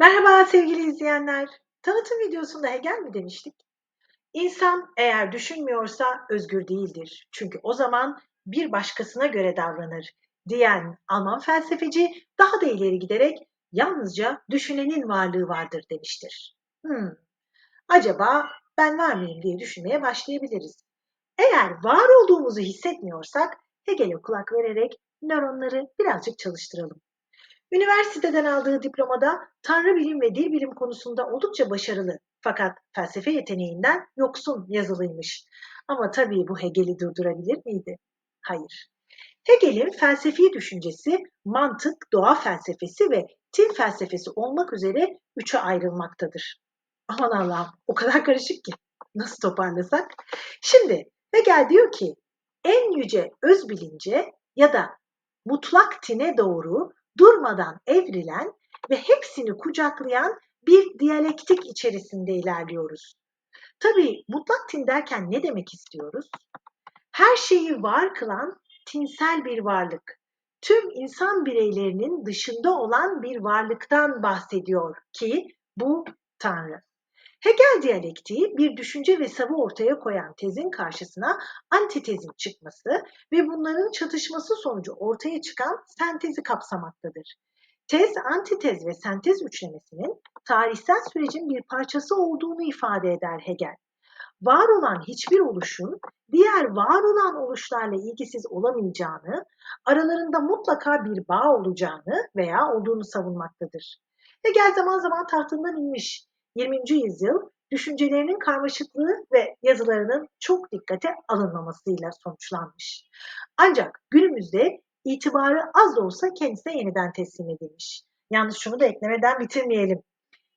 Merhaba sevgili izleyenler. Tanıtım videosunda Hegel mi demiştik? İnsan eğer düşünmüyorsa özgür değildir. Çünkü o zaman bir başkasına göre davranır diyen Alman felsefeci daha da ileri giderek yalnızca düşünenin varlığı vardır demiştir. Hmm, acaba ben var mıyım diye düşünmeye başlayabiliriz. Eğer var olduğumuzu hissetmiyorsak Hegel'e kulak vererek nöronları birazcık çalıştıralım. Üniversiteden aldığı diplomada tanrı bilim ve dil bilim konusunda oldukça başarılı fakat felsefe yeteneğinden yoksun yazılıymış. Ama tabii bu Hegel'i durdurabilir miydi? Hayır. Hegel'in felsefi düşüncesi mantık, doğa felsefesi ve til felsefesi olmak üzere üçe ayrılmaktadır. Aman Allah'ım o kadar karışık ki. Nasıl toparlasak? Şimdi Hegel diyor ki en yüce öz bilince ya da mutlak tine doğru durmadan evrilen ve hepsini kucaklayan bir diyalektik içerisinde ilerliyoruz. Tabii mutlak tin derken ne demek istiyoruz? Her şeyi var kılan tinsel bir varlık. Tüm insan bireylerinin dışında olan bir varlıktan bahsediyor ki bu Tanrı. Hegel diyalektiği bir düşünce ve savı ortaya koyan tezin karşısına antitezin çıkması ve bunların çatışması sonucu ortaya çıkan sentezi kapsamaktadır. Tez, antitez ve sentez üçlemesinin tarihsel sürecin bir parçası olduğunu ifade eder Hegel. Var olan hiçbir oluşun diğer var olan oluşlarla ilgisiz olamayacağını, aralarında mutlaka bir bağ olacağını veya olduğunu savunmaktadır. Hegel zaman zaman tahtından inmiş 20. yüzyıl düşüncelerinin karmaşıklığı ve yazılarının çok dikkate alınmamasıyla sonuçlanmış. Ancak günümüzde itibarı az da olsa kendisine yeniden teslim edilmiş. Yalnız şunu da eklemeden bitirmeyelim.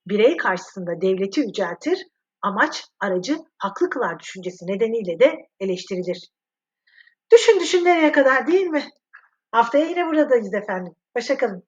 Birey karşısında devleti yüceltir, amaç aracı haklı kılar düşüncesi nedeniyle de eleştirilir. Düşün düşün nereye kadar değil mi? Haftaya yine buradayız efendim. Hoşçakalın.